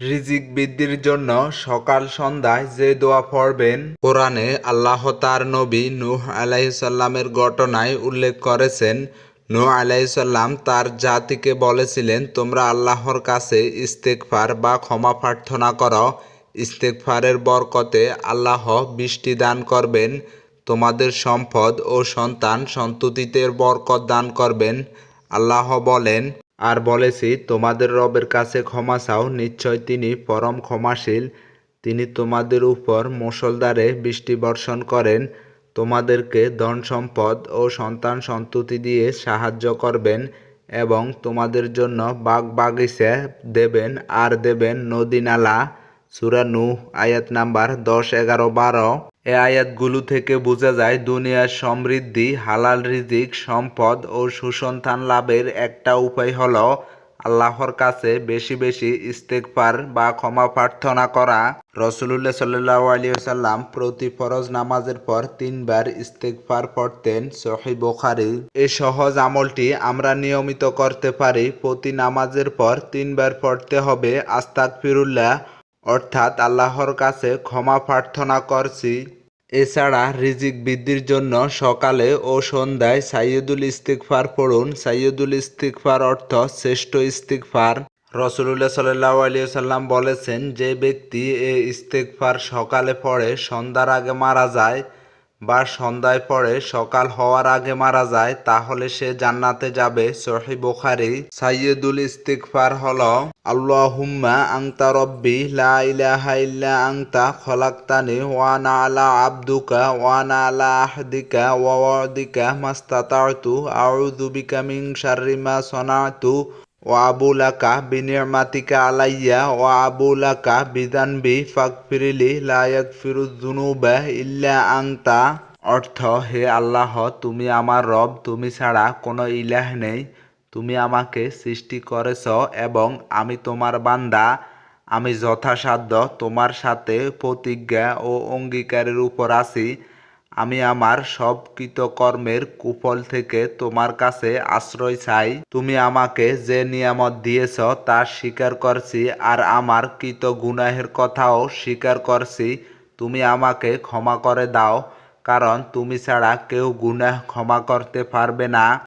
রিজিক বৃদ্ধির জন্য সকাল সন্ধ্যায় যে দোয়া পড়বেন, কোরআনে আল্লাহ তার নবী নূহ আলাইসাল্লামের ঘটনায় উল্লেখ করেছেন, নূহ আলাইসাল্লাম তার জাতিকে বলেছিলেন, তোমরা আল্লাহর কাছে ইস্তেকফার বা ক্ষমা প্রার্থনা করো। ইস্তেকফারের বরকতে আল্লাহ বৃষ্টি দান করবেন, তোমাদের সম্পদ ও সন্তান সন্ততিতে বরকত দান করবেন। আল্লাহ বলেন আর বলেছি, তোমাদের রবের কাছে ক্ষমা চাও। নিশ্চয় তিনি পরম ক্ষমাশীল। তিনি তোমাদের উপর মুসলদারে বৃষ্টি বর্ষণ করেন। তোমাদেরকে ধন সম্পদ ও সন্তান সন্ততি দিয়ে সাহায্য করবেন এবং তোমাদের জন্য বাগ বাগিচা দেবেন, আর দেবেন নদী নালা। সুরা নূহ, আয়াত নাম্বার দশ, এগারো, বারো। এ আয়াতগুলো থেকে বোঝা যায়, দুনিয়ার সমৃদ্ধি, হালাল রিজিক, সম্পদ ও সুসন্তান লাভের একটা উপায় হল আল্লাহর কাছে বেশি বেশি ইস্তেকফার বা ক্ষমা প্রার্থনা করা। রসুলুল্লাহ সাল্লাহ আলিয়াল্লাম প্রতি ফরজ নামাজের পর তিনবার ইস্তেকফার পড়তেন সহি বোখারি। এই সহজ আমলটি আমরা নিয়মিত করতে পারি। প্রতি নামাজের পর তিনবার পড়তে হবে। আস্তাক ফিরুল্লাহ অর্থাৎ আল্লাহর কাছে ক্ষমা প্রার্থনা করছি। এছাড়া রিজিক বৃদ্ধির জন্য সকালে ও সন্ধ্যায় সাইয়দুল ইস্তিকফার পড়ুন। সাইয়দুল ইস্তিকফার অর্থ শ্রেষ্ঠ ইস্তিকফার রসুল্লাহ সাল্লাহ আলিয়াল্লাম বলেছেন, যে ব্যক্তি এ ইস্তেকফার সকালে পড়ে, সন্ধ্যার আগে মারা যায় বা সন্ধ্যায় পরে সকাল হওয়ার আগে মারা যায়, তাহলে সে জান্নাতে যাবে। সহি বোখারি সাইয়দুল ইস্তিকফার হল, আল্লাহুম্মা আংতা রব্বি, লা আংতা খলাকতানি ওয়ানা আলা আবদুকা ওয়ানা আলা আহদিকা, ওয়া ওয়াদিকা মাস্তাতাতু, আউযু বিকা মিন শাররি মা সনাতু। ওয়া আবুলাকা বিনিয়মাতিকা আলাইয়া ওয়া আবুলাকা বিদানবি ফাকফিরিলি লা ইয়াগফিরুয যুনুবা ইল্লা আংতা অর্থ, হে আল্লাহ, তুমি আমার রব, তুমি ছাড়া কোনো ইলাহ নেই। তুমি আমাকে সৃষ্টি করেছ এবং আমি তোমার বান্দা। আমি যথাসাধ্য তোমার সাথে প্রতিজ্ঞা ও অঙ্গীকারের উপর আছি। আমি আমার সব কৃতকর্মের কুফল থেকে তোমার কাছে আশ্রয় চাই। তুমি আমাকে যে নিয়ামত দিয়েছ তা স্বীকার করছি আর আমার কৃত গুনাহের কথাও স্বীকার করছি। তুমি আমাকে ক্ষমা করে দাও, কারণ তুমি ছাড়া কেউ গুনাহ ক্ষমা করতে পারবে না।